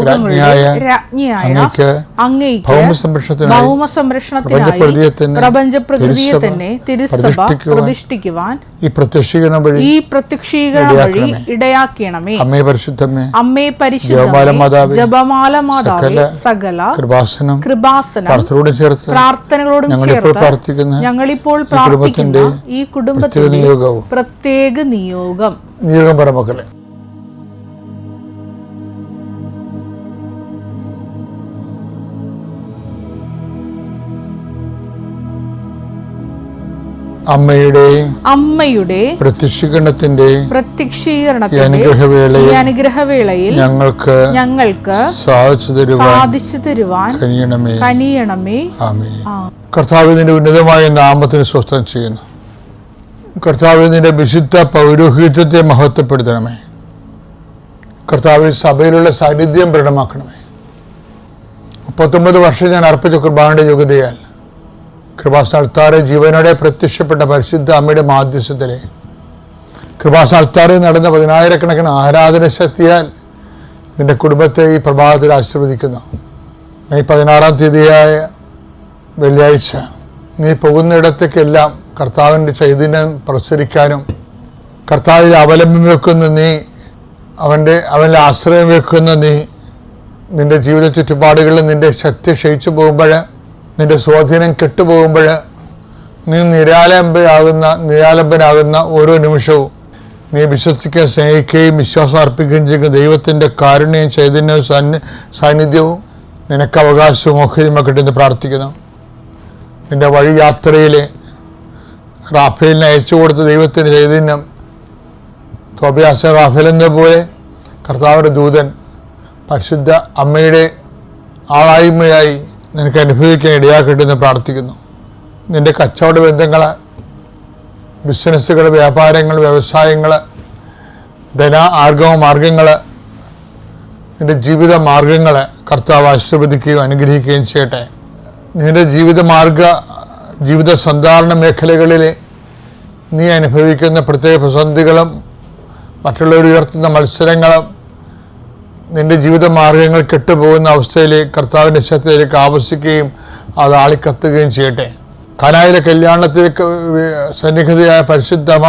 ലോകങ്ങളുടെ രാജ്ഞിയായ രാജ്ഞിയായ അങ്ങയ്ക്ക് അങ്ങേക്ക് ഭൗമ സംരക്ഷണത്തിനായി ഭൗമ സംരക്ഷണത്തിനായി പ്രപഞ്ചപ്രകൃതിയെ തന്നെ പ്രപഞ്ച പ്രകൃതിയെ തിരുസഭ തന്നെ തിരുസഭ പ്രതിഷ്ഠിക്കുവാൻ പ്രതിഷ്ഠിക്കുവാൻ ഈ പ്രത്യക്ഷീകരണം വഴി ഈ പ്രത്യക്ഷീകരണം വഴി ഇടയാക്കണമേ. അമ്മേ പരിശുദ്ധമേ അമ്മേ ജപമാല മാതാവേ, സകല കൃപാസനം കൃപാസനം പ്രാർത്ഥനയോടും ചേർത്ത് പ്രാർത്ഥനകളോടും ഞങ്ങളിപ്പോൾ ചേർത്ത് പ്രാർത്ഥിക്കുന്ന ഞങ്ങളിപ്പോൾ ഈ പ്രാർത്ഥിക്കുന്ന കുടുംബത്തിന്റെ ഈ പ്രത്യേക കുടുംബത്തിന്റെ പ്രത്യേക നിയോഗം. നിയോഗം പറ മക്കളെ. അമ്മയുടെ അമ്മയുടെ പ്രത്യക്ഷീകരണത്തിന്റെ പ്രത്യക്ഷീകരണത്തിന്റെ അനുഗ്രഹവേളയിൽ അനുഗ്രഹവേളയിൽ ഞങ്ങൾക്ക് ഞങ്ങൾക്ക് സാധിച്ചു തരുവാൻ സാധിച്ചു തരുവാൻ കനിയണമേ. കനിയണമേ. ആമേ കർത്താവിന്റെ ഉന്നതമായ നാമത്തിന് സ്വസ്ഥം ചെയ്യുന്നു. കർത്താവ് നിന്റെ വിശുദ്ധ പൗരോഹിത്വത്തെ മഹത്വപ്പെടുത്തണമേ. കർത്താവ് സഭയിലുള്ള സാന്നിധ്യം പ്രകടമാക്കണമേ. മുപ്പത്തൊമ്പത് വർഷം ഞാൻ അർപ്പിച്ച കുർബാനയുടെ യോഗ്യതയാൽ കൃപാസ്ഥാനത്താറെ ജീവനോടെ പ്രത്യക്ഷപ്പെട്ട പരിശുദ്ധ അമ്മയുടെ മാധ്യസ്ഥത്തിലെ കൃപാസ്ഥാനത്താറിൽ നടന്ന പതിനായിരക്കണക്കിന് ആരാധന ശക്തിയാൽ നിന്റെ കുടുംബത്തെ ഈ പ്രഭാതത്തിൽ ആശീർവദിക്കുന്നു. മെയ് പതിനാറാം തീയതിയായ വെള്ളിയാഴ്ച നീ പോകുന്നിടത്തേക്കെല്ലാം കർത്താവിന്റെ ചൈതന്യം പ്രസരിക്കാനും കർത്താവിൽ അവലംബം വെക്കുന്ന നീ അവന്റെ അവനിൽ ആശ്രയം വെക്കുന്ന നീ നിന്റെ ജീവിത ചുറ്റുപാടുകളിൽ നിന്റെ ശക്തി ക്ഷയിച്ചു പോകുമ്പോൾ നിന്റെ സ്വാധീനം കെട്ടുപോകുമ്പോൾ നീ നിരാലംബയാകുന്ന നിരാലംബനാകുന്ന ഓരോ നിമിഷവും നീ വിശ്വസിക്കുകയും സ്നേഹിക്കുകയും വിശ്വാസം അർപ്പിക്കുകയും ചെയ്യുന്ന ദൈവത്തിന്റെ കാരുണ്യവും ചൈതന്യവും സാന്നി സാന്നിധ്യവും നിനക്ക് അവകാശവും ഓഹരിയുമൊക്കെ എന്ന് പ്രാർത്ഥിക്കുന്നു. നിന്റെ വഴി യാത്രയിലെ റാഫേലിനെ അയച്ചു കൊടുത്ത ദൈവത്തിന്റെ ചൈതന്യം തോബിയാസ റാഫേലിനെ പോലെ കർത്താവിന്റെ ദൂതൻ പരിശുദ്ധ അമ്മയുടെ ആളായ്മയായി നിനക്ക് അനുഭവിക്കാൻ ഇടയാക്കട്ടെ എന്ന് പ്രാർത്ഥിക്കുന്നു. നിന്റെ കച്ചവട ബന്ധങ്ങൾ ബിസിനസ്സുകൾ വ്യാപാരങ്ങൾ വ്യവസായങ്ങൾ ധന ആർഗവ മാർഗങ്ങൾ നിന്റെ ജീവിത മാർഗങ്ങൾ കർത്താവ് ആശീർവദിക്കുകയും അനുഗ്രഹിക്കുകയും ചെയ്യട്ടെ. നിന്റെ ജീവിത മാർഗ ജീവിത സന്ധാരണ മേഖലകളിൽ നീ അനുഭവിക്കുന്ന പ്രത്യേക പ്രതിസന്ധികളും മറ്റുള്ളവർ ഉയർത്തുന്ന മത്സരങ്ങളും നിന്റെ ജീവിത മാർഗങ്ങൾ കെട്ടുപോകുന്ന അവസ്ഥയിലേക്ക് കർത്താവിന്റെ ശക്തിയിലേക്ക് ആവശ്യിക്കുകയും അത് ആളിക്കത്തുകയും ചെയ്യട്ടെ. കനായിലെ കല്യാണത്തിലേക്ക് സന്നിഹിതയായ പരിശുദ്ധമ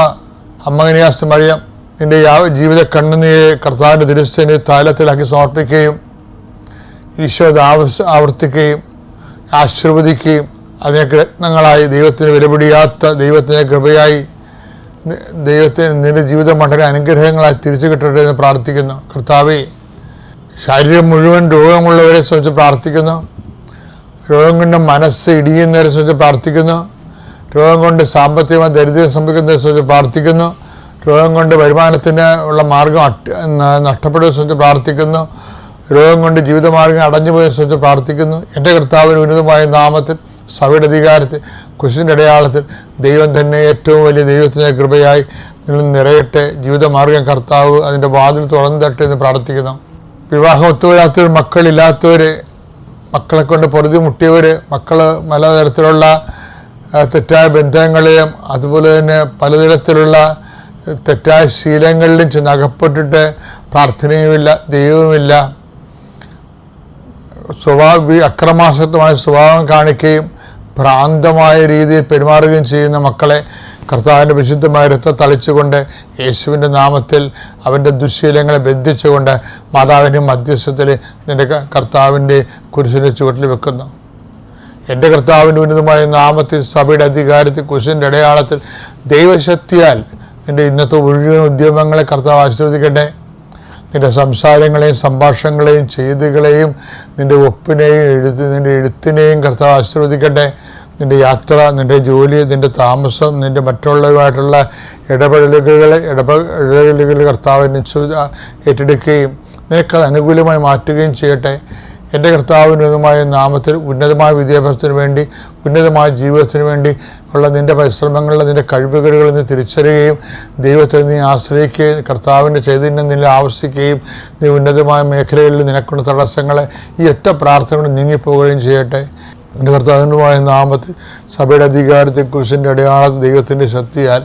അമ്മകനിയാസ്ത മറിയം നിന്റെ ജീവിത കണ്ണുനീരെ കർത്താവിന്റെ ദുരസ്ഥനെ താലത്തിലാക്കി സമർപ്പിക്കുകയും ഈശോ ആവർത്തിക്കുകയും ആശീർവദിക്കുകയും അതിനൊക്കെ രത്നങ്ങളായി ദൈവത്തിന് വിലപിടിയാത്ത ദൈവത്തിന്റെ കൃപയായി ദൈവത്തിന് നിന്റെ ജീവിത മണ്ഡല അനുഗ്രഹങ്ങളായി തിരിച്ചു കിട്ടട്ടെ എന്ന് പ്രാർത്ഥിക്കുന്നു. കർത്താവേ ശരീരം മുഴുവൻ രോഗമുള്ളവരെ സംബന്ധിച്ച് പ്രാർത്ഥിക്കുന്നു. രോഗം കൊണ്ട് മനസ്സ് ഇടിയുന്നവരെ സംബന്ധിച്ച് പ്രാർത്ഥിക്കുന്നു. രോഗം കൊണ്ട് സാമ്പത്തികമായി ദരിദ്രം സംഭവിക്കുന്നവരെ സംബന്ധിച്ച് പ്രാർത്ഥിക്കുന്നു. രോഗം കൊണ്ട് വരുമാനത്തിന് ഉള്ള മാർഗം നഷ്ടപ്പെടുക സംബന്ധിച്ച് പ്രാർത്ഥിക്കുന്നു. രോഗം കൊണ്ട് ജീവിതമാർഗം അടഞ്ഞു പോയതിനെ സംബന്ധിച്ച് പ്രാർത്ഥിക്കുന്നു. എന്റെ കർത്താവിന് ഉന്നതമായ നാമത്തിൽ സഭയുടെ അധികാരത്തിൽ കുശിന്റെ അടയാളത്തിൽ ദൈവം തന്നെ ഏറ്റവും വലിയ ദൈവത്തിന്റെ കൃപയായി നിങ്ങൾ നിറയട്ടെ. ജീവിതമാർഗം കർത്താവ് അതിന്റെ വാതിൽ തുറന്നു തട്ടെ എന്ന് പ്രാർത്ഥിക്കുന്നു. വിവാഹം ഒത്തുവരാത്തവർ മക്കളില്ലാത്തവർ മക്കളെ കൊണ്ട് പൊറുതി മുട്ടിയവർ മക്കൾ പലതരത്തിലുള്ള തെറ്റായ ബന്ധങ്ങളെയും അതുപോലെ തന്നെ പലതരത്തിലുള്ള തെറ്റായ ശീലങ്ങളിലും ചെന്ന് അകപ്പെട്ടിട്ട് പ്രാർത്ഥനയുമില്ല ദൈവവുമില്ല. സ്വഭാവ അക്രമാസക്തമായ സ്വഭാവം കാണിക്കുകയും ഭ്രാന്തമായ രീതിയിൽ പെരുമാറുകയും ചെയ്യുന്ന മക്കളെ കർത്താവിന്റെ വിശുദ്ധമായ രക്തം തളിച്ചുകൊണ്ട് യേശുവിന്റെ നാമത്തിൽ അവന്റെ ദുശ്ശീലങ്ങളെ ബന്ധിച്ചുകൊണ്ട് മാതാവിന്റെ മധ്യസ്ഥത്തിൽ നിന്റെ ക- കർത്താവിന്റെ കുരിശിന്റെ ചുവട്ടിൽ വെക്കുന്നു. എന്റെ കർത്താവിന്റെ ഉന്നതമായ നാമത്തിൽ സഭയുടെ അധികാരത്തിൽ കുരിശിന്റെ അടയാളത്തിൽ ദൈവശക്തിയാൽ നിന്റെ ഇന്നത്തെ മുഴുവൻ ഉദ്യമങ്ങളെ കർത്താവ് ആശീർവദിക്കട്ടെ. നിന്റെ സംസാരങ്ങളെയും സംഭാഷണങ്ങളെയും ചെയ്തികളെയും നിന്റെ ഒപ്പിനെയും എഴുത്ത് നിന്റെ എഴുത്തിനെയും കർത്താവ് ആശീർവദിക്കട്ടെ. നിന്റെ യാത്ര നിന്റെ ജോലി നിന്റെ താമസം നിന്റെ മറ്റുള്ളവരുമായിട്ടുള്ള ഇടപെടലുകൾ ഇടപെടലുകൾ കർത്താവ് നിശ്ചിത ഏറ്റെടുക്കുകയും നിനക്കത് അനുകൂലമായി മാറ്റുകയും ചെയ്യട്ടെ. എന്റെ കർത്താവിനുമായ നാമത്തിൽ ഉന്നതമായ വിദ്യാഭ്യാസത്തിന് വേണ്ടി ഉന്നതമായ ജീവിതത്തിന് വേണ്ടി ഉള്ള നിന്റെ പരിശ്രമങ്ങളിൽ നിന്റെ കഴിവുകൾ നീ തിരിച്ചറിയുകയും ദൈവത്തെ നീ ആശ്രയിക്കുകയും കർത്താവിന്റെ ചൈതന്യം നിന്നെ ആവശ്യിക്കുകയും നീ ഉന്നതമായ മേഖലകളിൽ നിനക്കുള്ള തടസ്സങ്ങളെ ഈ ഒറ്റ പ്രാർത്ഥന നീങ്ങിപ്പോവുകയും ചെയ്യട്ടെ. എന്റെ കർത്താവിനുമായ നാമത്തിൽ സഭയുടെ അധികാരത്തെ കുരിശിന്റെ അടയാളത്തിൽ ദൈവത്തിന്റെ ശക്തിയാൽ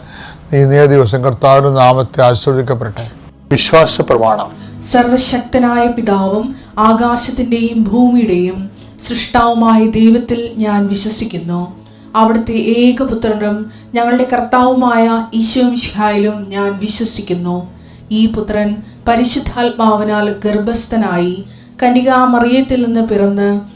നീ ഇന്നേ ദിവസം കർത്താവിന്റെ നാമത്തെ ആശ്രയിക്കപ്പെടട്ടെ. വിശ്വാസ പ്രമാണം. സർവശക്തനായ പിതാവും ആകാശത്തിന്റെയും ഭൂമിയുടെയും സൃഷ്ടാവുമായ ദൈവത്തിൽ ഞാൻ വിശ്വസിക്കുന്നു. അവിടുത്തെ ഏകപുത്രനും ഞങ്ങളുടെ കർത്താവുമായ ഈശോമിഷിഹായിലും ഞാൻ വിശ്വസിക്കുന്നു. ഈ പുത്രൻ പരിശുദ്ധാത്മാവിനാൽ ഗർഭസ്ഥനായി കന്യകാമറിയത്തിൽ നിന്ന് പിറന്ന്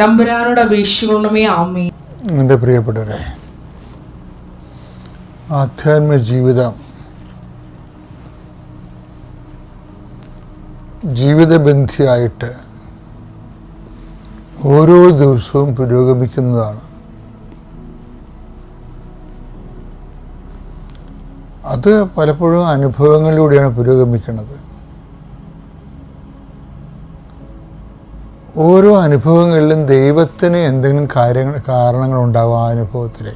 തമ്പുരാനോട് അപേക്ഷിക്കണമേ ആമേ എന്റെ പ്രിയപ്പെട്ടവരെ ആധ്യാത്മിക ജീവിതം ജീവിതബന്ധിയായിട്ട് ഓരോ ദിവസവും പുരോഗമിക്കുന്നതാണ്. അത് പലപ്പോഴും അനുഭവങ്ങളിലൂടെയാണ് പുരോഗമിക്കുന്നത്. ഓരോ അനുഭവങ്ങളിലും ദൈവത്തിന് എന്തെങ്കിലും കാര്യങ്ങൾ കാരണങ്ങൾ ഉണ്ടാവും ആ അനുഭവത്തിൽ.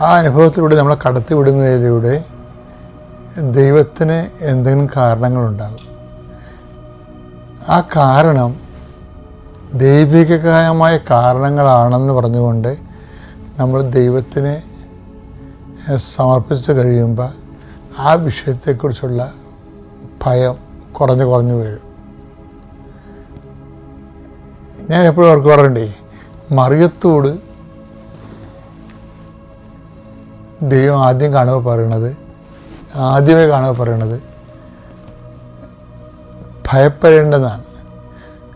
ആ അനുഭവത്തിലൂടെ നമ്മളെ കടത്തിവിടുന്നതിലൂടെ ദൈവത്തിന് എന്തെങ്കിലും കാരണങ്ങളുണ്ടാകും ആ കാരണം ദൈവികമായ കാരണങ്ങളാണെന്ന് പറഞ്ഞുകൊണ്ട് നമ്മൾ ദൈവത്തിന് സമർപ്പിച്ച് കഴിയുമ്പോൾ ആ വിഷയത്തെക്കുറിച്ചുള്ള ഭയം കുറഞ്ഞു കുറഞ്ഞു വരും. ഞാൻ എപ്പോഴും അവർക്ക് പറയണ്ടേ മറിയത്തോട് ദൈവം ആദ്യം കാണുമ്പോൾ പറയണത് ആദ്യമേ കാണുമ്പോൾ പറയണത് ഭയപ്പെടേണ്ടതാണ്.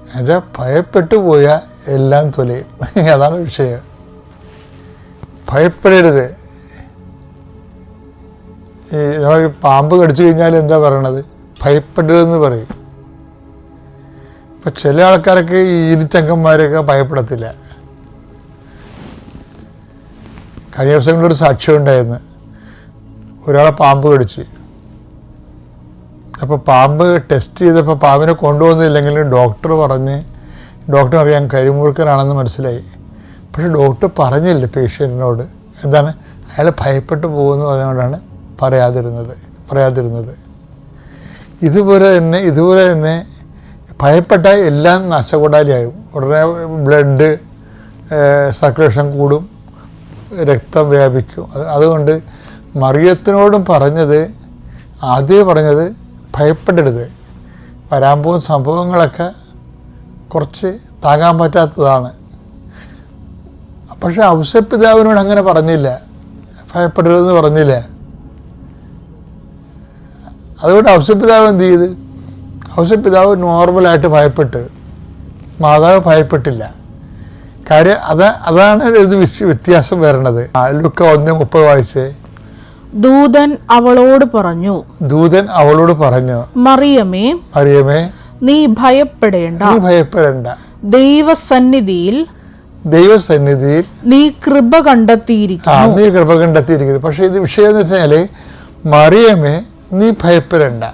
എന്നുവെച്ചാൽ ഭയപ്പെട്ടു പോയാൽ എല്ലാം തൊലയും അതാണ് വിഷയം. ഭയപ്പെടരുത്. ഈ നമ്മൾ പാമ്പ് കടിച്ചു കഴിഞ്ഞാൽ എന്താ പറയണത്? ഭയപ്പെടരുതെന്ന് പറയും. ഇപ്പം ചില ആൾക്കാരൊക്കെ ഈ ഇരിച്ചങ്കന്മാരൊക്കെ ഭയപ്പെടത്തില്ല. കഴിഞ്ഞ ദിവസങ്ങളിലൊരു സാക്ഷ്യം ഉണ്ടായിരുന്നു. ഒരാളെ പാമ്പ് കടിച്ച്. അപ്പോൾ പാമ്പ് ടെസ്റ്റ് ചെയ്തപ്പോൾ പാമ്പിനെ കൊണ്ടുവന്നില്ലെങ്കിലും ഡോക്ടർ പറഞ്ഞ് ഡോക്ടർ അറിയാൻ കരിമുറുക്കനാണെന്ന് മനസ്സിലായി. പക്ഷെ ഡോക്ടർ പറഞ്ഞില്ല പേഷ്യന്റിനോട്. എന്താണ്? അയാൾ ഭയപ്പെട്ട് പോകുമെന്ന് പറഞ്ഞുകൊണ്ടാണ് പറയാതിരുന്നത് പറയാതിരുന്നത്. ഇതുപോലെ തന്നെ ഇതുപോലെ തന്നെ ഭയപ്പെട്ട എല്ലാം നശകൂടാലിയാകും ഉടനെ ബ്ലഡ് സർക്കുലേഷൻ കൂടും രക്തം വ്യാപിക്കും. അതുകൊണ്ട് മറിയത്തിനോടും പറഞ്ഞത് ആദ്യമേ പറഞ്ഞത് ഭയപ്പെടരുത്. വരാൻ പോകുന്ന സംഭവങ്ങളൊക്കെ കുറച്ച് താങ്ങാൻ പറ്റാത്തതാണ്. പക്ഷെ ഔസപിതാവിനോട് അങ്ങനെ പറഞ്ഞില്ല. ഭയപ്പെടരുതെന്ന് പറഞ്ഞില്ല. അതുകൊണ്ട് ഔസപിതാവ് എന്ത് ചെയ്ത്? ഔസപിതാവ് നോർമലായിട്ട് ഭയപ്പെട്ട് മാതാവ് ഭയപ്പെട്ടില്ല. കാര്യം അത് അതാണ് ഇത് വ്യത്യാസം വരണത്. ആ, ലുക്ക ഒന്ന് മുപ്പത് വയസ്സ് ദൂതൻ അവളോട് പറഞ്ഞു ദൂതൻ അവളോട് പറഞ്ഞു മറിയമേ മറിയമേ നീ ഭയപ്പെടേണ്ട. നീ ഭയപ്പെടേണ്ട. ദൈവസന്നിധിയിൽ ദൈവസന്നിധിയിൽ നീ കൃപ കണ്ടെത്തിയിരിക്കുന്നു. നീ കൃപ കണ്ടെത്തിയിരിക്കുന്നു. പക്ഷേ ഇത് വിഷയം എന്ന് വെച്ചാൽ മറിയമേ നീ ഭയപ്പെടേണ്ട.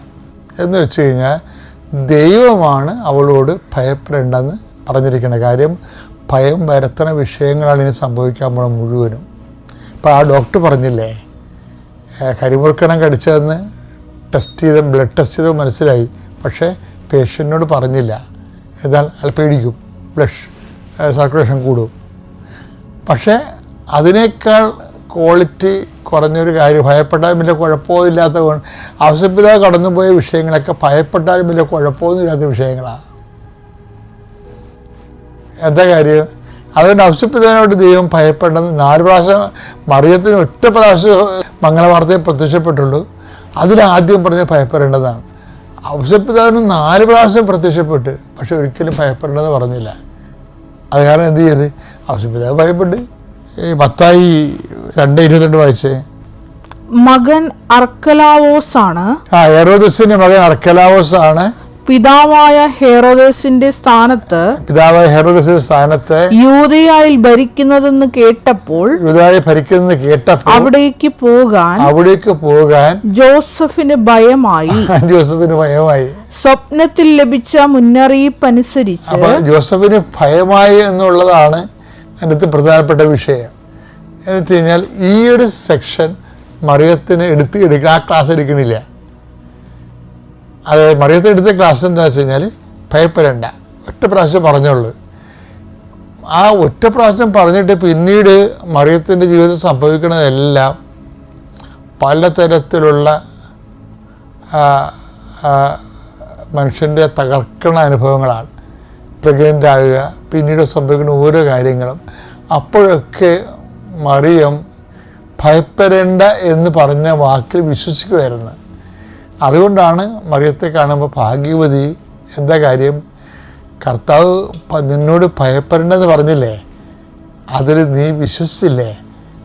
എന്ന് വെച്ച് കഴിഞ്ഞാൽ ദൈവമാണ് അവളോട് ഭയപ്പെടേണ്ടെന്ന് പറഞ്ഞിരിക്കുന്ന കാര്യം ഭയം വരുത്തണ വിഷയങ്ങളാണ് ഇനി സംഭവിക്കാൻ പോണ മുഴുവനും. ഇപ്പോൾ ആ ഡോക്ടർ പറഞ്ഞില്ലേ കരിമുറുക്കണം കടിച്ചതെന്ന് ടെസ്റ്റ് ചെയ്ത ബ്ലഡ് ടെസ്റ്റ് ചെയ്ത് മനസ്സിലായി. പക്ഷേ പേഷ്യന്റിനോട് പറഞ്ഞില്ല. എന്നാൽ അയാൾ പേടിക്കും ബ്ലഷ് സർക്കുലേഷൻ കൂടും. പക്ഷേ അതിനേക്കാൾ ക്വാളിറ്റി കുറഞ്ഞൊരു കാര്യം ഭയപ്പെട്ടാലും വലിയ കുഴപ്പമില്ലാത്ത ആവശ്യമില്ലാതെ കടന്നുപോയ വിഷയങ്ങളൊക്കെ ഭയപ്പെട്ടാലും വലിയ കുഴപ്പമൊന്നുമില്ലാത്ത വിഷയങ്ങളാണ് എന്താ കാര്യം? അതുകൊണ്ട് ഔസപിതാവിനോട് ദൈവം ഭയപ്പെടുന്നത് നാല് പ്രാവശ്യം മറിയത്തിന് ഒറ്റ പ്രാവശ്യം മംഗളവാർത്തയിൽ പ്രത്യക്ഷപ്പെട്ടുള്ളൂ അതിലാദ്യം പറഞ്ഞ് ഭയപ്പെടേണ്ടതാണ്. ഔസപിതാവിന് നാല് പ്രാവശ്യം പ്രത്യക്ഷപ്പെട്ട് പക്ഷെ ഒരിക്കലും ഭയപ്പെടേണ്ടെന്ന് പറഞ്ഞില്ല. അത് കാരണം എന്ത് ചെയ്ത്? അവസരപ്പിതാവ് ഭയപ്പെട്ട്. മത്തായി രണ്ട് ഇരുപത്തിരണ്ട് വായിച്ചേ? മകൻ അർക്കലാവോസ് ആണ് ആ ഹെറോദസിന്റെ മകൻ അർക്കലാവോസ് ആണ് പിതാവായ ഹെറോദേസിന്റെ സ്ഥാനത്ത് പിതാവായ ഹെറോദസിന്റെ സ്ഥാനത്ത് യൂതയായിൽ ഭരിക്കുന്നതെന്ന് കേട്ടപ്പോൾ യൂതയായി ഭരിക്കുന്നത് കേട്ടപ്പോൾ അവിടേക്ക് പോകാൻ അവിടേക്ക് പോകാൻ ജോസഫിന് ഭയമായി. ജോസഫിന് ഭയമായി. സ്വപ്നത്തിൽ ലഭിച്ച മുന്നറിയിപ്പ് അനുസരിച്ച് ജോസഫിന് ഭയമായി എന്നുള്ളതാണ് അതിനകത്ത് പ്രധാനപ്പെട്ട വിഷയം. എന്ന് വെച്ച് കഴിഞ്ഞാൽ ഈ ഒരു സെക്ഷൻ മറിയത്തിന് എടുത്ത് എടുക്കുക ആ ക്ലാസ് എടുക്കണില്ല. അത് മറിയത്തിന് എടുത്ത ക്ലാസ് എന്താ വെച്ച് കഴിഞ്ഞാൽ ഭയപ്പെടേണ്ട ഒറ്റ പ്രാവശ്യം പറഞ്ഞുള്ളൂ. ആ ഒറ്റ പ്രാവശ്യം പറഞ്ഞിട്ട് പിന്നീട് മറിയത്തിന്റെ ജീവിതത്തിൽ സംഭവിക്കുന്നതെല്ലാം പലതരത്തിലുള്ള മനുഷ്യന്റെ തകർക്കണ അനുഭവങ്ങളാണ്. പ്രഗ്നന്റ് ആകുക പിന്നീട് സംഭവിക്കുന്ന ഓരോ കാര്യങ്ങളും. അപ്പോഴൊക്കെ മറിയം ഭയപ്പെടേണ്ട എന്ന് പറഞ്ഞ വാക്കിൽ വിശ്വസിക്കുമായിരുന്നു അതുകൊണ്ടാണ് മറിയത്തെ കാണുമ്പോൾ ഭാഗ്യവതി എന്താ കാര്യം? കർത്താവ് നിന്നോട് ഭയപ്പെടേണ്ടെന്ന് പറഞ്ഞില്ലേ? അതിൽ നീ വിശ്വസിച്ചില്ലേ?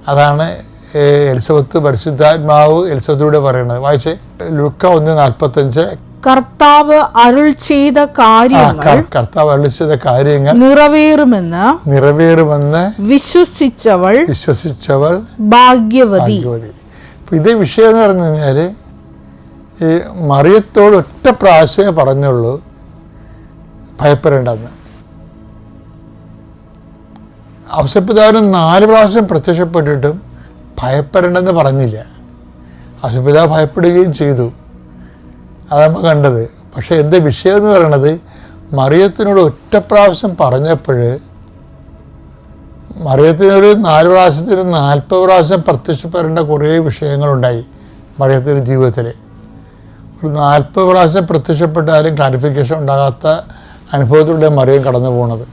അതാണ് എലിസബത്ത് പരിശുദ്ധാത്മാവ് എലിസബത്തിലൂടെ പറയുന്നത്. വായിച്ചേ ലുക്ക ഒന്ന് നാൽപ്പത്തഞ്ച് കർത്താവ് അരുൾ ചെയ്ത കാര്യങ്ങൾ കർത്താവ് അരുൾ ചെയ്ത കാര്യങ്ങൾ നിറവേറുമെന്ന് നിറവേറുമെന്ന് വിശ്വസിച്ചവൾ വിശ്വസിച്ചവൾ ഭാഗ്യവതി. ഭാഗ്യവതി. ഇതേ വിഷയം എന്ന് പറഞ്ഞു കഴിഞ്ഞാൽ ഈ മറിയത്തോട് ഒറ്റ പ്രാവശ്യമേ പറഞ്ഞുള്ളൂ ഭയപ്പെടേണ്ടെന്ന്. ഔസപിതാവിന് നാല് പ്രാവശ്യം പ്രത്യക്ഷപ്പെട്ടിട്ടും ഭയപ്പെടേണ്ടെന്ന് പറഞ്ഞില്ല. ഔസപിതാവ് ഭയപ്പെടുകയും ചെയ്തു. അത് നമ്മൾ കണ്ടത്. പക്ഷേ എന്റെ വിഷയം എന്ന് പറയണത് മറിയത്തിനോട് ഒറ്റ പ്രാവശ്യം പറഞ്ഞപ്പോൾ മറിയത്തിനൊരു നാല് പ്രാവശ്യത്തിന് നാൽപ്പത് പ്രാവശ്യം പ്രത്യക്ഷപ്പെടേണ്ട കുറേ വിഷയങ്ങളുണ്ടായി മറിയത്തിന്റെ ജീവിതത്തിൽ. ഒരു നാൽപ്പത് പ്രാവശ്യം പ്രത്യക്ഷപ്പെട്ടാലും ക്ലാരിഫിക്കേഷൻ ഉണ്ടാകാത്ത അനുഭവത്തിലൂടെ മറിയം കടന്നു പോണത്.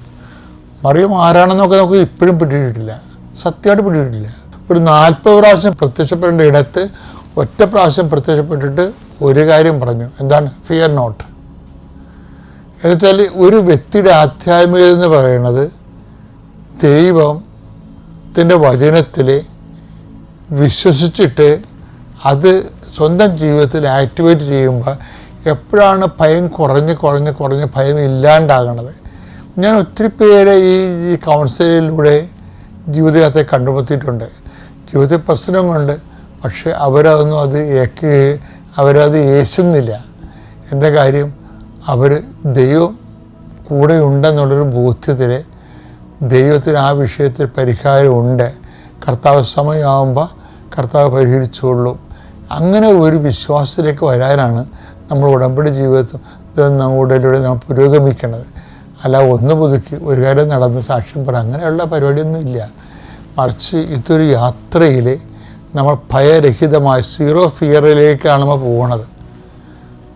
മറിയം ആരാണെന്നൊക്കെ നമുക്ക് ഇപ്പോഴും പിടിയിട്ടില്ല സത്യമായിട്ട് പിടിയിട്ടില്ല ഒരു നാൽപ്പത് പ്രാവശ്യം പ്രത്യക്ഷപ്പെടേണ്ട ഇടത്ത് ഒറ്റ പ്രാവശ്യം പ്രത്യക്ഷപ്പെട്ടിട്ട് ഒരു കാര്യം പറഞ്ഞു. എന്താണ്? ഫിയർ നോട്ട് എന്നുവെച്ചാൽ ഒരു വ്യക്തിയുടെ ആധ്യാത്മികത എന്ന് പറയുന്നത് ദൈവത്തിന്റെ വചനത്തിൽ വിശ്വസിച്ചിട്ട് അത് സ്വന്തം ജീവിതത്തിൽ ആക്ടിവേറ്റ് ചെയ്യുമ്പോൾ എപ്പോഴാണ് ഭയം കുറഞ്ഞ് കുറഞ്ഞ് കുറഞ്ഞ് ഭയം ഇല്ലാണ്ടാകണത്? ഞാൻ ഒത്തിരി പേരെ ഈ ഈ കൗൺസിലിലൂടെ ജീവിതത്തെ കണ്ടുമുട്ടിയിട്ടുണ്ട്. ജീവിതത്തിൽ പ്രശ്നം കൊണ്ട് പക്ഷെ അവരതൊന്നും അത് അവരത് ഏശുന്നില്ല. എന്താ കാര്യം? അവർ ദൈവം കൂടെ ഉണ്ടെന്നുള്ളൊരു ബോധ്യത്തിൽ ദൈവത്തിന് ആ വിഷയത്തിൽ പരിഹാരമുണ്ട് കർത്താവ് സമയമാകുമ്പോൾ കർത്താവ് പരിഹരിച്ചോളും. അങ്ങനെ ഒരു വിശ്വാസത്തിലേക്ക് വരാനാണ് നമ്മൾ ഉടമ്പടി ജീവിതത്തിൽ നമ്മുടെയിലൂടെ നാം പുരോഗമിക്കുന്നത് അല്ല ഒന്ന് പുതുക്കി ഒരു കാര്യം നടന്ന് സാക്ഷ്യം പറ. അങ്ങനെയുള്ള പരിപാടിയൊന്നും ഇല്ല. മറിച്ച് ഇതൊരു യാത്രയിൽ നമ്മൾ ഭയരഹിതമായ സീറോ ഫിയറിലേക്കാണ് നമ്മൾ പോകുന്നത്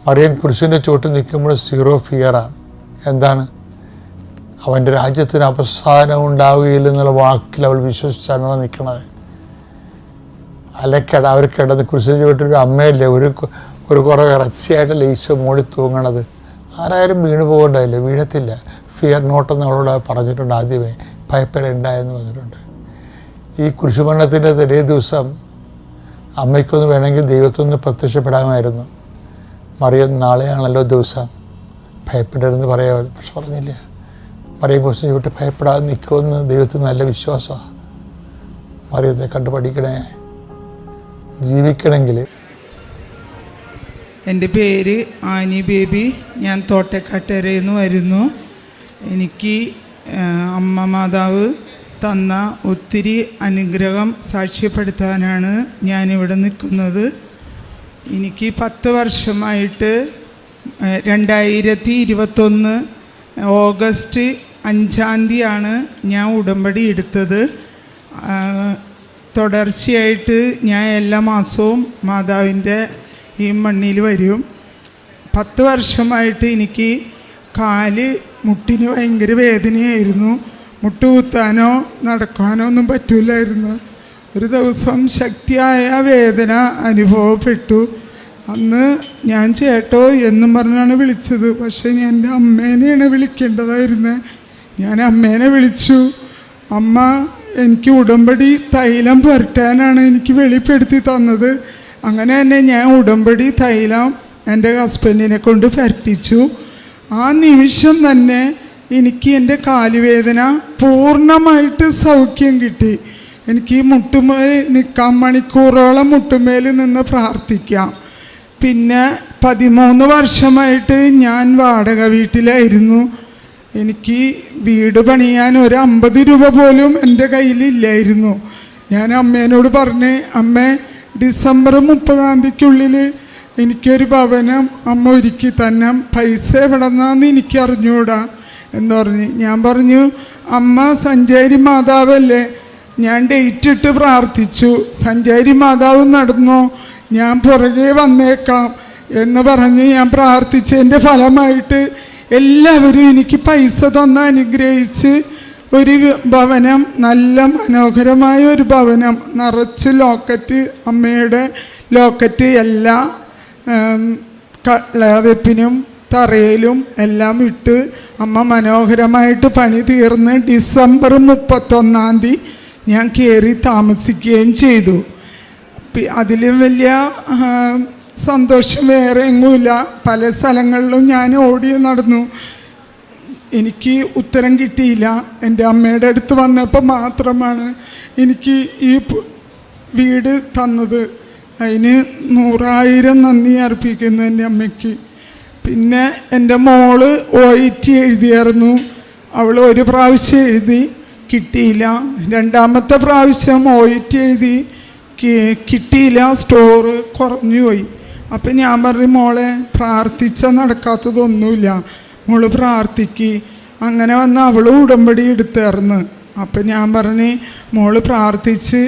മറിയം കുരിശിന്റെ ചുവട്ടിൽ നിൽക്കുമ്പോൾ സീറോ ഫിയറാണ് എന്താണ്? അവന്റെ രാജ്യത്തിന് അവസാനം ഉണ്ടാവുകയില്ല എന്നുള്ള വാക്കിൽ അവൾ വിശ്വസിച്ചാണ് നിൽക്കുന്നത് അല്ല അവർ കിടന്ന് കുരിശിന്റെ ചുവട്ടിൽ ഒരു അമ്മയല്ലേ? ഒരു ഒരു കുറേ ഇറച്ചിയായിട്ടല്ലേ ഈശോ മോടി തൂങ്ങണത്. ആരായാലും വീണ് പോകേണ്ടതല്ലേ? വീഴത്തില്ല. ഫിയർ നോട്ടെന്ന് അവളോട് പറഞ്ഞിട്ടുണ്ട് ആദ്യമേ. ഭയപ്പെടേണ്ട എന്ന് പറഞ്ഞിട്ടുണ്ട്. ഈ കുരിശുമരണത്തിന്റെ തലേ ദിവസം അമ്മയ്ക്കൊന്ന് വേണമെങ്കിൽ ദൈവത്തൊന്ന് പ്രത്യക്ഷപ്പെടാമായിരുന്നു. മറിയം നാളെയാണല്ലോ ദിവസം. ഭയപ്പെടരുതെന്ന് പറയാമല്ലോ പക്ഷെ പറഞ്ഞില്ല. മറിയം കുറിച്ച് വിട്ട് ഭയപ്പെടാതെ നിൽക്കുമെന്ന് ദൈവത്തിന് നല്ല വിശ്വാസമാണ് മറിയത്തെ കണ്ടു പഠിക്കണേ. ജീവിക്കണമെങ്കിൽ. എന്റെ പേര് ആനി ബേബി. ഞാൻ തോട്ടക്കാട്ടരയിൽ നിന്ന് വരുന്നു. എനിക്ക് അമ്മ മാതാവ് തന്ന ഒത്തിരി അനുഗ്രഹം സാക്ഷ്യപ്പെടുത്താനാണ് ഞാനിവിടെ നിൽക്കുന്നത്. എനിക്ക് പത്ത് വർഷമായിട്ട് രണ്ടായിരത്തി ഇരുപത്തൊന്ന് ഓഗസ്റ്റ് അഞ്ചാം തീയതിയാണ് ഞാൻ ഉടമ്പടി എടുത്തത്. തുടർച്ചയായിട്ട് ഞാൻ എല്ലാ മാസവും മാതാവിന്റെ ഈ മണ്ണിൽ വരും. പത്ത് വർഷമായിട്ട് എനിക്ക് കാൽ മുട്ടിന് ഭയങ്കര വേദനയായിരുന്നു. മുട്ട് കുത്താനോ നടക്കാനോ ഒന്നും പറ്റില്ലായിരുന്നു ഒരു ദിവസം ശക്തിയായ വേദന അനുഭവപ്പെട്ടു. അന്ന് ഞാൻ ചേട്ടോ എന്നും പറഞ്ഞാണ് വിളിച്ചത്. പക്ഷേ ഞാൻ എന്റെ അമ്മേനെയാണ് വിളിക്കേണ്ടതായിരുന്നത് ഞാൻ അമ്മേനെ വിളിച്ചു. അമ്മ എനിക്ക് ഉടമ്പടി തൈലം പുരട്ടാനാണ് എനിക്ക് വെളിപ്പെടുത്തി തന്നത്. അങ്ങനെ തന്നെ ഞാൻ ഉടമ്പടി തൈലം എന്റെ ഹസ്ബൻഡിനെ കൊണ്ട് പരട്ടിച്ചു. ആ നിമിഷം തന്നെ എനിക്ക് എന്റെ കാലുവേദന പൂർണമായിട്ട് സൗഖ്യം കിട്ടി. എനിക്ക് മുട്ടുമേൽ നിൽക്കാൻ മണിക്കൂറോളം മുട്ടുമേൽ നിന്ന് പ്രാർത്ഥിക്കാം. പിന്നെ പതിമൂന്ന് വർഷമായിട്ട് ഞാൻ വാടക വീട്ടിലായിരുന്നു. എനിക്ക് വീട് പണിയാൻ ഒരു അമ്പത് രൂപ പോലും എന്റെ കയ്യിലില്ലായിരുന്നു ഞാൻ അമ്മേനോട് പറഞ്ഞ് അമ്മ ഡിസംബർ മുപ്പതാം തീയതിക്കുള്ളിൽ എനിക്കൊരു ഭവനം അമ്മ ഒരുക്കി തന്നെ പൈസ എവിടെ നിന്നാന്ന് എനിക്ക് അറിഞ്ഞൂടാ എന്ന് പറഞ്ഞ്. ഞാൻ പറഞ്ഞു അമ്മ സഞ്ചാരി മാതാവല്ലേ? ഞാൻ ഡേറ്റ് ഇട്ട് പ്രാർത്ഥിച്ചു. സഞ്ചാരി മാതാവ് നടന്നോ? ഞാൻ പുറകെ വന്നേക്കാം. എന്ന് പറഞ്ഞ് ഞാൻ പ്രാർത്ഥിച്ചതിന്റെ ഫലമായിട്ട് എല്ലാവരും എനിക്ക് പൈസ തന്ന് അനുഗ്രഹിച്ച് ഒരു ഭവനം നല്ല മനോഹരമായ ഒരു ഭവനം നിറച്ച് ലോക്കറ്റ് അമ്മയുടെ ലോക്കറ്റ് എല്ലാ വെപ്പിനും തറയിലും എല്ലാം ഇട്ട് അമ്മ മനോഹരമായിട്ട് പണി തീർന്ന് ഡിസംബർ മുപ്പത്തൊന്നാം തീയതി ഞാൻ കയറി താമസിക്കുകയും ചെയ്തു. അതിലും വലിയ സന്തോഷം വേറെ എങ്ങുമില്ല. പല സ്ഥലങ്ങളിലും ഞാൻ ഓടി നടന്നു. എനിക്ക് ഉത്തരം കിട്ടിയില്ല. എന്റെ അമ്മയുടെ അടുത്ത് വന്നപ്പോൾ മാത്രമാണ് എനിക്ക് ഈ വീട് തന്നത്. അതിന് നൂറായിരം നന്ദി അർപ്പിക്കുന്നു എന്റെ അമ്മയ്ക്ക്. പിന്നെ എന്റെ മോൾ ഒ ഐ ടി എഴുതിയായിരുന്നു. അവൾ ഒരു പ്രാവശ്യം എഴുതി കിട്ടിയില്ല. രണ്ടാമത്തെ പ്രാവശ്യം ഒ ഐ ടി എഴുതി കിട്ടിയില്ല. സ്റ്റോറ് കുറഞ്ഞു പോയി. അപ്പം ഞാൻ പറഞ്ഞു മോളെ പ്രാർത്ഥിച്ച നടക്കാത്തതൊന്നുമില്ല. മോൾ പ്രാർത്ഥിക്ക്. അങ്ങനെ വന്ന് അവൾ ഉടമ്പടി എടുത്തേർന്ന് അപ്പം ഞാൻ പറഞ്ഞ് മോൾ പ്രാർത്ഥിച്ച്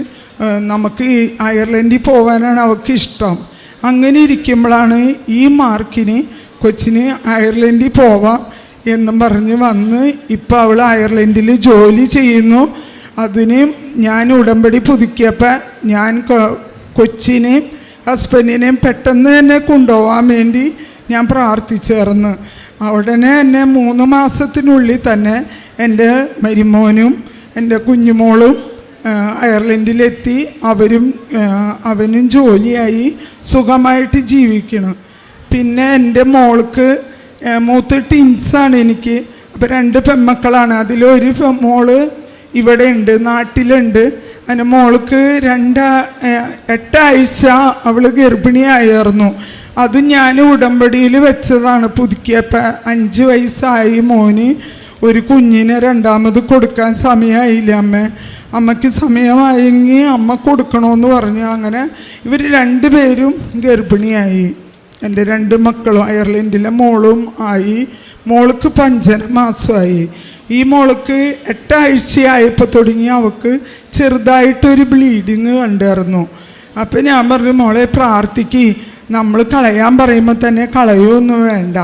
നമുക്ക് അയർലൻഡിൽ പോകാനാണ് അവൾക്ക് ഇഷ്ടം. അങ്ങനെ ഇരിക്കുമ്പോഴാണ് ഈ മാർക്കിന് കൊച്ചിന് അയർലൻഡിൽ പോവാം എന്നും പറഞ്ഞ് വന്ന് ഇപ്പോൾ അവൾ അയർലൻഡിൽ ജോലി ചെയ്യുന്നു. അതിന് ഞാൻ ഉടമ്പടി പുതുക്കിയപ്പോൾ ഞാൻ കൊച്ചിനെയും ഹസ്ബൻഡിനെയും പെട്ടെന്ന് തന്നെ കൊണ്ടുപോകാൻ വേണ്ടി ഞാൻ പ്രാർത്ഥിച്ചേർന്ന് ഉടനെ തന്നെ മൂന്ന് മാസത്തിനുള്ളിൽ തന്നെ എന്റെ മരിമോനും എന്റെ കുഞ്ഞുമോളും അയർലൻഡിലെത്തി. അവരും അവനും ജോലിയായി സുഖമായിട്ട് ജീവിക്കണം. പിന്നെ എന്റെ മോൾക്ക് മൂത്ത് ടിൻസാണ് എനിക്ക്. അപ്പോൾ രണ്ട് പെമ്മക്കളാണ്. അതിലൊരു മോൾ ഇവിടെ ഉണ്ട് നാട്ടിലുണ്ട്. അതിന് മോൾക്ക് രണ്ട് എട്ടാഴ്ച അവൾ ഗർഭിണിയായിരുന്നു. അത് ഞാൻ ഉടമ്പടിയിൽ വെച്ചതാണ് പുതുക്കിയപ്പോൾ അഞ്ച് വയസ്സായി മോന്. ഒരു കുഞ്ഞിനെ രണ്ടാമത് കൊടുക്കാൻ സമയമായില്ല അമ്മ. അമ്മയ്ക്ക് സമയമായെങ്കിൽ അമ്മ കൊടുക്കണമെന്ന് പറഞ്ഞു. അങ്ങനെ ഇവർ രണ്ടുപേരും ഗർഭിണിയായി. എന്റെ രണ്ട് മക്കളും അയർലൻഡിലെ മോളും ആയി. മോൾക്ക് പഞ്ചന മാസമായി. ഈ മോൾക്ക് എട്ടാഴ്ചയായപ്പോൾ തുടങ്ങി അവൾക്ക് ചെറുതായിട്ടൊരു ബ്ലീഡിങ് കണ്ടായിരുന്നു. അപ്പം ഞാൻ പറഞ്ഞു മോളെ പ്രാർത്ഥിക്ക്. നമ്മൾ കളയാൻ പറയുമ്പോൾ തന്നെ കളയുമൊന്നും വേണ്ട.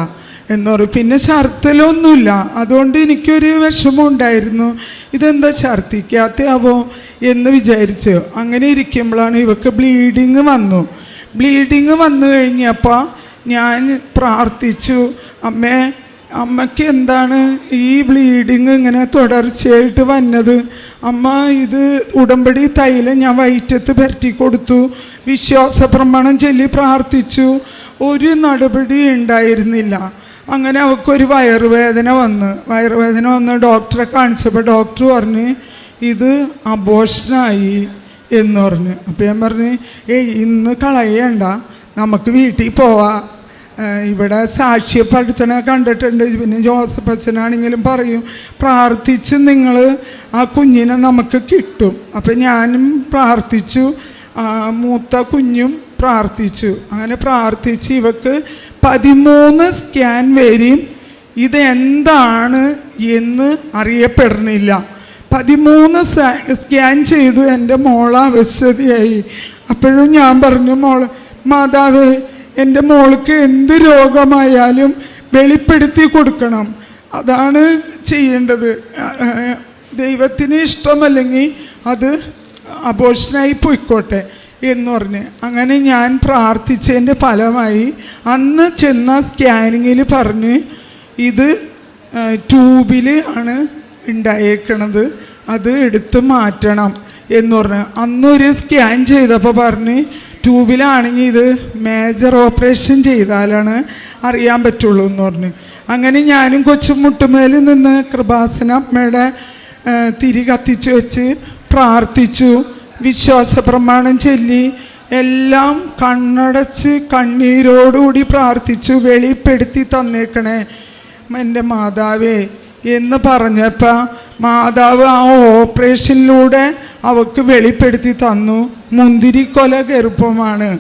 എന്ന് പറയും പിന്നെ ഛർത്തലൊന്നുമില്ല അതുകൊണ്ട് എനിക്കൊരു വിഷമമുണ്ടായിരുന്നു ഇതെന്താ ഛർദ്ദിക്കാത്തയാവോ എന്ന് വിചാരിച്ചു. അങ്ങനെ ഇരിക്കുമ്പോഴാണ് ഇവക്ക് ബ്ലീഡിങ് വന്നു. ബ്ലീഡിങ് വന്നു കഴിഞ്ഞപ്പോൾ ഞാൻ പ്രാർത്ഥിച്ചു അമ്മേ അമ്മയ്ക്ക് എന്താണ് ഈ ബ്ലീഡിങ് ഇങ്ങനെ തുടർച്ചയായിട്ട് വന്നത്? അമ്മ ഇത് ഉടമ്പടി തൈലം ഞാൻ വയറ്റത്ത് പരട്ടി കൊടുത്തു. വിശ്വാസ പ്രമാണം ചൊല്ലി പ്രാർത്ഥിച്ചു. ഒരു നടപടി ഉണ്ടായിരുന്നില്ല. അങ്ങനെ അവൾക്കൊരു വയറുവേദന വന്ന്. വയറുവേദന വന്ന് ഡോക്ടറെ കാണിച്ചപ്പോൾ ഡോക്ടർ പറഞ്ഞ് ഇത് അബോഷനായി എന്ന് പറഞ്ഞു. അപ്പോൾ ഞാൻ പറഞ്ഞ് ഏയ് ഇന്ന് കളയണ്ട. നമുക്ക് വീട്ടിൽ പോവാം. ഇവിടെ സാക്ഷ്യപ്പെടുത്തണ കണ്ടിട്ടുണ്ട്. പിന്നെ ജോസഫ് അച്ഛനാണെങ്കിലും പറയും പ്രാർത്ഥിച്ച് നിങ്ങൾ ആ കുഞ്ഞിനെ നമുക്ക് കിട്ടും. അപ്പം ഞാനും പ്രാർത്ഥിച്ചു. മൂത്ത കുഞ്ഞും പ്രാർത്ഥിച്ചു. അങ്ങനെ പ്രാർത്ഥിച്ച് ഇവക്ക് പതിമൂന്ന് സ്കാൻ വരെയും ഇതെന്താണ് എന്ന് അറിയപ്പെടുന്നില്ല പതിമൂന്ന് സ്കാൻ ചെയ്തു എന്റെ മോള അവശതയായി. അപ്പോഴും ഞാൻ പറഞ്ഞു മോൾ മാതാവേ എന്റെ മോൾക്ക് എന്ത് രോഗമായാലും വെളിപ്പെടുത്തി കൊടുക്കണം. അതാണ് ചെയ്യേണ്ടത്. ദൈവത്തിന് ഇഷ്ടമല്ലെങ്കിൽ അത് അബോഷനായി പോയിക്കോട്ടെ എന്ന് പറഞ്ഞ്. അങ്ങനെ ഞാൻ പ്രാർത്ഥിച്ചതിന്റെ ഫലമായി അന്ന് ചെന്ന സ്കാനിങ്ങിൽ പറഞ്ഞ് ഇത് ട്യൂബിൽ ആണ് ഉണ്ടായേക്കണത് അത് എടുത്ത് മാറ്റണം എന്ന് പറഞ്ഞു. അന്നൊരു സ്കാൻ ചെയ്തപ്പോൾ പറഞ്ഞ് ട്യൂബിലാണെങ്കിൽ ഇത് മേജർ ഓപ്പറേഷൻ ചെയ്താലാണ് അറിയാൻ പറ്റുള്ളൂ എന്ന് പറഞ്ഞു. അങ്ങനെ ഞാനും കൊച്ചുമുട്ടുമേൽ നിന്ന് കൃപാസന അമ്മയുടെ തിരി കത്തിച്ചു വെച്ച് പ്രാർത്ഥിച്ചു. വിശ്വാസ പ്രമാണം ചൊല്ലി. എല്ലാം കണ്ണടച്ച് കണ്ണീരോടുകൂടി പ്രാർത്ഥിച്ചു. വെളിപ്പെടുത്തി തന്നേക്കണേ. എന്റെ മാതാവേ എന്ന് പറഞ്ഞപ്പോൾ മാതാവ് ആ ഓപ്പറേഷനിലൂടെ അവൾക്ക് വെളിപ്പെടുത്തി തന്നു. മുന്തിരിക്കൊല ഗർഭമാണ്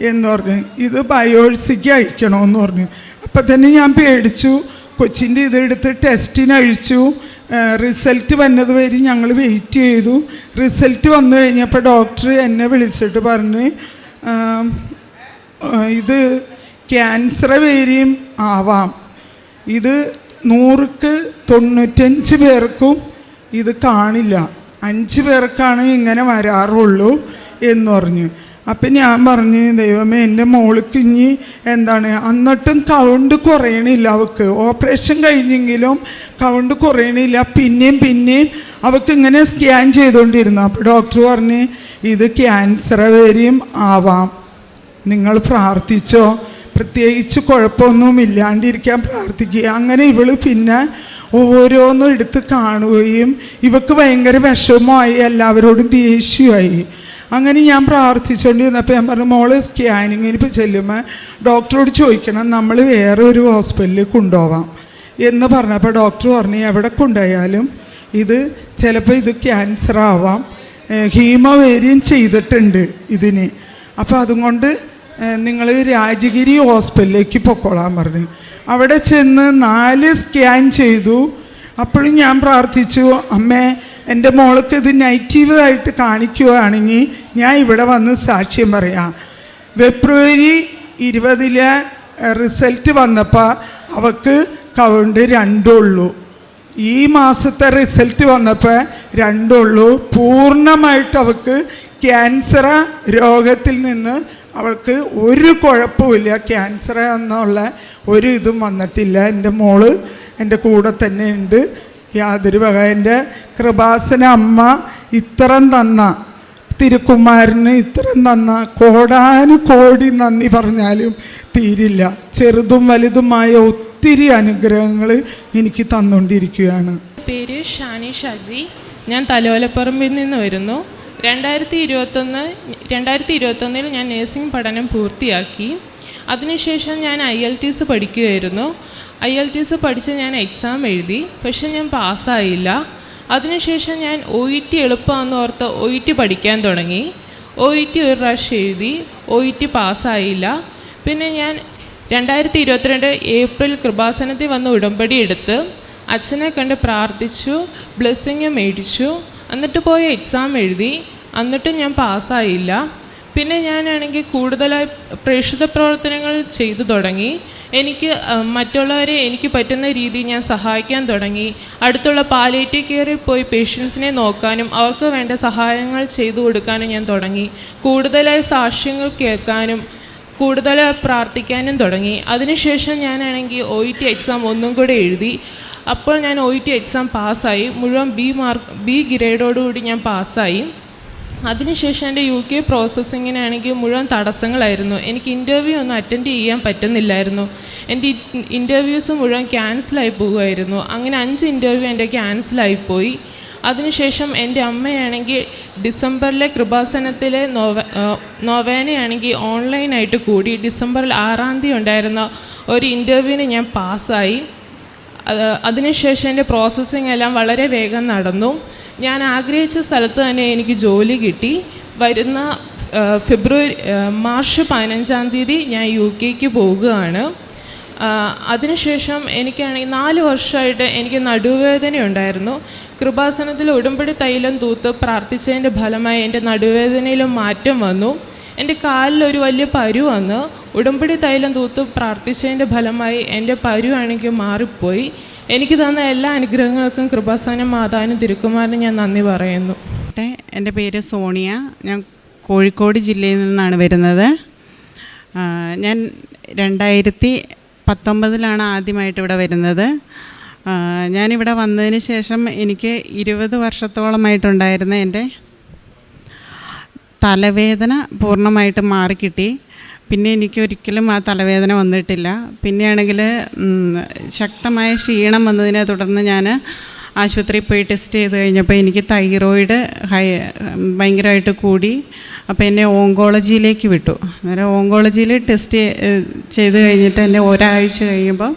എന്ന് പറഞ്ഞു. ഇത് ബയോഴ്സിക്ക് അയക്കണമെന്ന് പറഞ്ഞു. അപ്പം തന്നെ ഞാൻ പേടിച്ചു. കൊച്ചിന്റെ ഇതെടുത്ത് ടെസ്റ്റിന് അഴിച്ചു. റിസൾട്ട് വന്നത് വരെ ഞങ്ങൾ വെയിറ്റ് ചെയ്തു. റിസൾട്ട് വന്നു കഴിഞ്ഞപ്പോൾ ഡോക്ടർ എന്നെ വിളിച്ചിട്ട് പറഞ്ഞ് ഇത് ക്യാൻസർ വേരിയും ആവാം. ഇത് നൂറുക്ക് തൊണ്ണൂറ്റഞ്ച് പേർക്കും ഇത് കാണില്ല. അഞ്ച് പേർക്കാണ് ഇങ്ങനെ വരാറുള്ളൂ എന്ന് പറഞ്ഞു. അപ്പം ഞാൻ പറഞ്ഞു ദൈവമേ എന്റെ മോൾക്ക് ഇനി എന്താണ് എന്നിട്ടും കൗണ്ട് കുറയണില്ല അവൾക്ക്. ഓപ്പറേഷൻ കഴിഞ്ഞെങ്കിലും കൗണ്ട് കുറയണില്ല. പിന്നെയും പിന്നെയും അവൾക്ക് ഇങ്ങനെ സ്കാൻ ചെയ്തുകൊണ്ടിരുന്നു. അപ്പോൾ ഡോക്ടർ പറഞ്ഞ് ഇത് ക്യാൻസർ വരെയും ആവാം. നിങ്ങൾ പ്രാർത്ഥിച്ചോ? പ്രത്യേകിച്ച് കുഴപ്പമൊന്നും ഇല്ലാണ്ടിരിക്കാൻ പ്രാർത്ഥിക്കുക. അങ്ങനെ ഇവൾ പിന്നെ ഓരോന്നും എടുത്ത് കാണുകയും ഇവക്ക് ഭയങ്കര വിഷമമായി എല്ലാവരോടും ദേഷ്യമായി. അങ്ങനെ ഞാൻ പ്രാർത്ഥിച്ചുകൊണ്ടിരുന്നപ്പോൾ ഞാൻ പറഞ്ഞു മോൾ സ്കാനിങ്ങിന് ഇപ്പോൾ ചെല്ലുമ്പോൾ ഡോക്ടറോട് ചോദിക്കണം നമ്മൾ വേറെ ഒരു ഹോസ്പിറ്റലിൽ കൊണ്ടുപോവാം. എന്ന് പറഞ്ഞപ്പോൾ ഡോക്ടർ പറഞ്ഞു എവിടെ കൊണ്ടുപോയാലും ഇത് ചിലപ്പോൾ ഇത് ക്യാൻസർ ആവാം. ചെയ്തിട്ടുണ്ട് ഇതിന്. അപ്പോൾ അതുകൊണ്ട് നിങ്ങൾ രാജഗിരി ഹോസ്പിറ്റലിലേക്ക് പൊക്കോളാൻ പറഞ്ഞു. അവിടെ ചെന്ന് നാല് സ്കാൻ ചെയ്തു. അപ്പോഴും ഞാൻ പ്രാർത്ഥിച്ചു അമ്മേ എന്റെ മോൾക്ക് ഇത് നെഗറ്റീവായിട്ട് കാണിക്കുകയാണെങ്കിൽ ഞാൻ ഇവിടെ വന്ന് സാക്ഷ്യം പറയാം. ഫെബ്രുവരി ഇരുപതിലെ റിസൾട്ട് വന്നപ്പോൾ അവൾക്ക് കൗണ്ട് രണ്ടുള്ളൂ. ഈ മാസത്തെ റിസൾട്ട് വന്നപ്പോൾ രണ്ടുള്ളൂ. പൂർണമായിട്ട് അവൾക്ക് ക്യാൻസറ രോഗത്തിൽ നിന്ന് അവൾക്ക് ഒരു കുഴപ്പമില്ല ക്യാൻസർ എന്നുള്ള ഒരു ഇതും വന്നിട്ടില്ല. എന്റെ മോൾ എന്റെ കൂടെ തന്നെ ഉണ്ട്. യാതൊരു വക എന്റെ കൃപാസന അമ്മ ഇത്രം തന്ന തിരുക്കുമാരന് ഇത്രം തന്ന കോടാനു കോടി നന്ദി പറഞ്ഞാലും തീരില്ല. ചെറുതും വലുതുമായ ഒത്തിരി അനുഗ്രഹങ്ങൾ എനിക്ക് തന്നുകൊണ്ടിരിക്കുകയാണ്. പേര് ഷാനി ഷാജി. ഞാൻ തലോലപ്പറമ്പിൽ നിന്ന് വരുന്നു. രണ്ടായിരത്തി ഇരുപത്തൊന്ന് രണ്ടായിരത്തി ഇരുപത്തൊന്നിൽ ഞാൻ നേഴ്സിംഗ് പഠനം പൂർത്തിയാക്കി. അതിനുശേഷം ഞാൻ ഐ എൽ ടി എസ് പഠിക്കുകയായിരുന്നു. ഐ എൽ ടി എസ് പഠിച്ച് ഞാൻ എക്സാം എഴുതി. പക്ഷെ ഞാൻ പാസ്സായില്ല. അതിനുശേഷം ഞാൻ ഒ ഇ ടി എളുപ്പമാണെന്ന് ഓർത്ത് ഒ ഇ ടി പഠിക്കാൻ തുടങ്ങി. ഒ ഇ ടി ഒരു പ്രാവശ്യം എഴുതി. ഒ ഇ ടി പാസ്സായില്ല. പിന്നെ ഞാൻ രണ്ടായിരത്തി ഇരുപത്തിരണ്ട് ഏപ്രിൽ കൃപാസനത്തിൽ വന്ന് ഉടമ്പടി എടുത്ത് അച്ഛനെ കണ്ട് പ്രാർത്ഥിച്ചു ബ്ലെസ്സിങ് മേടിച്ചു. എന്നിട്ട് പോയി എക്സാം എഴുതി. എന്നിട്ടും ഞാൻ പാസ്സായില്ല. പിന്നെ ഞാനാണെങ്കിൽ കൂടുതലായി പ്രേക്ഷിത പ്രവർത്തനങ്ങൾ ചെയ്തു തുടങ്ങി. എനിക്ക് മറ്റുള്ളവരെ എനിക്ക് പറ്റുന്ന രീതിയിൽ ഞാൻ സഹായിക്കാൻ തുടങ്ങി. അടുത്തുള്ള പാലേറ്റീവ് കെയറിൽ പോയി പേഷ്യൻസിനെ നോക്കാനും അവർക്ക് വേണ്ട സഹായങ്ങൾ ചെയ്തു കൊടുക്കാനും ഞാൻ തുടങ്ങി. കൂടുതലായി സാക്ഷ്യങ്ങൾ കേൾക്കാനും കൂടുതൽ പ്രാർത്ഥിക്കാനും തുടങ്ങി. അതിനുശേഷം ഞാനാണെങ്കിൽ ഒ ഇ ടി എക്സാം ഒന്നും കൂടെ എഴുതി. അപ്പോൾ ഞാൻ ഒ ഇ ടി എക്സാം പാസ്സായി. മുഴുവൻ ബി മാർക്ക് ബി ഗ്രേഡോടുകൂടി ഞാൻ പാസ്സായി. അതിനുശേഷം എന്റെ യു കെ പ്രോസസ്സിങ്ങിനാണെങ്കിൽ മുഴുവൻ തടസ്സങ്ങളായിരുന്നു. എനിക്ക് ഇന്റർവ്യൂ ഒന്നും അറ്റൻഡ് ചെയ്യാൻ പറ്റുന്നില്ലായിരുന്നു. എന്റെ ഇന്റർവ്യൂസ് മുഴുവൻ ക്യാൻസലായി പോകുമായിരുന്നു. അങ്ങനെ അഞ്ച് ഇന്റർവ്യൂ എന്റെ ക്യാൻസലായിപ്പോയി അതിനുശേഷം എന്റെ അമ്മയാണെങ്കിൽ ഡിസംബറിലെ കൃപാസനത്തിലെ നോവ നോവേനയാണെങ്കിൽ ഓൺലൈനായിട്ട് കൂടി. ഡിസംബറിൽ ആറാം തീയതി ഉണ്ടായിരുന്ന ഒരു ഇന്റർവ്യൂവിന് ഞാൻ പാസ്സായി അത് അതിനുശേഷം എന്റെ പ്രോസസ്സിംഗ് എല്ലാം വളരെ വേഗം നടന്നു. ഞാൻ ആഗ്രഹിച്ച സ്ഥലത്ത് തന്നെ എനിക്ക് ജോലി കിട്ടി. വരുന്ന ഫെബ്രുവരി മാർച്ച് പതിനഞ്ചാം തീയതി ഞാൻ യു കെക്ക് പോവുകയാണ്. അതിനുശേഷം എനിക്കാണെങ്കിൽ നാല് വർഷമായിട്ട് എനിക്ക് നടുവേദന ഉണ്ടായിരുന്നു. കൃപാസനത്തിൽ ഉടമ്പടി തൈലം തൂത്ത് പ്രാർത്ഥിച്ചതിന്റെ ഫലമായി എന്റെ നടുവേദനയിലും മാറ്റം വന്നു. എന്റെ കാലിൽ ഒരു വലിയ പരു വന്ന് ഉടമ്പടി തൈലം തൂത്ത് പ്രാർത്ഥിച്ചതിന്റെ ഫലമായി എന്റെ പരുവാണെങ്കിൽ മാറിപ്പോയി. എനിക്ക് തന്ന എല്ലാ അനുഗ്രഹങ്ങൾക്കും കൃപാസനം മാതാവിനും തിരുക്കുമാരനും ഞാൻ നന്ദി പറയുന്നു. എന്റെ പേര് സോണിയ. ഞാൻ കോഴിക്കോട് ജില്ലയിൽ നിന്നാണ് വരുന്നത്. ഞാൻ രണ്ടായിരത്തി പത്തൊമ്പതിലാണ് ആദ്യമായിട്ട് ഇവിടെ വരുന്നത്. ഞാനിവിടെ വന്നതിന് ശേഷം എനിക്ക് ഇരുപത് വർഷത്തോളമായിട്ടുണ്ടായിരുന്ന എന്റെ തലവേദന പൂർണമായിട്ട് മാറിക്കിട്ടി. പിന്നെ എനിക്ക് ഒരിക്കലും ആ തലവേദന വന്നിട്ടില്ല. പിന്നെയാണെങ്കിൽ ശക്തമായ ക്ഷീണം വന്നതിനെ തുടർന്ന് ഞാൻ ആശുപത്രിയിൽ പോയി ടെസ്റ്റ് ചെയ്ത് കഴിഞ്ഞപ്പോൾ എനിക്ക് തൈറോയിഡ് ഹൈ ഭയങ്കരമായിട്ട് കൂടി. അപ്പോൾ എന്നെ ഓങ്കോളജിയിലേക്ക് വിട്ടു. അന്നേരം ഓങ്കോളജിയിൽ ടെസ്റ്റ് ചെയ്ത് കഴിഞ്ഞിട്ട് എന്നെ ഒരാഴ്ച കഴിയുമ്പോൾ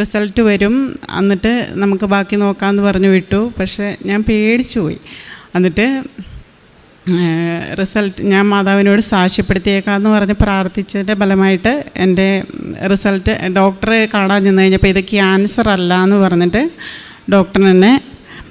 റിസൾട്ട് വരും. എന്നിട്ട് നമുക്ക് ബാക്കി നോക്കാമെന്ന് പറഞ്ഞു വിട്ടു. പക്ഷേ ഞാൻ പേടിച്ചു പോയി. എന്നിട്ട് റിസൾട്ട് ഞാൻ മാതാവിനോട് സാക്ഷ്യപ്പെടുത്തിയേക്കാമെന്ന് പറഞ്ഞ് പ്രാർത്ഥിച്ചതിന്റെ ഫലമായിട്ട് എന്റെ റിസൾട്ട് ഡോക്ടറെ കാണാൻ ചെന്ന് കഴിഞ്ഞപ്പോൾ ഇത് ക്യാൻസർ അല്ല എന്ന് പറഞ്ഞിട്ട് ഡോക്ടർ എന്നെ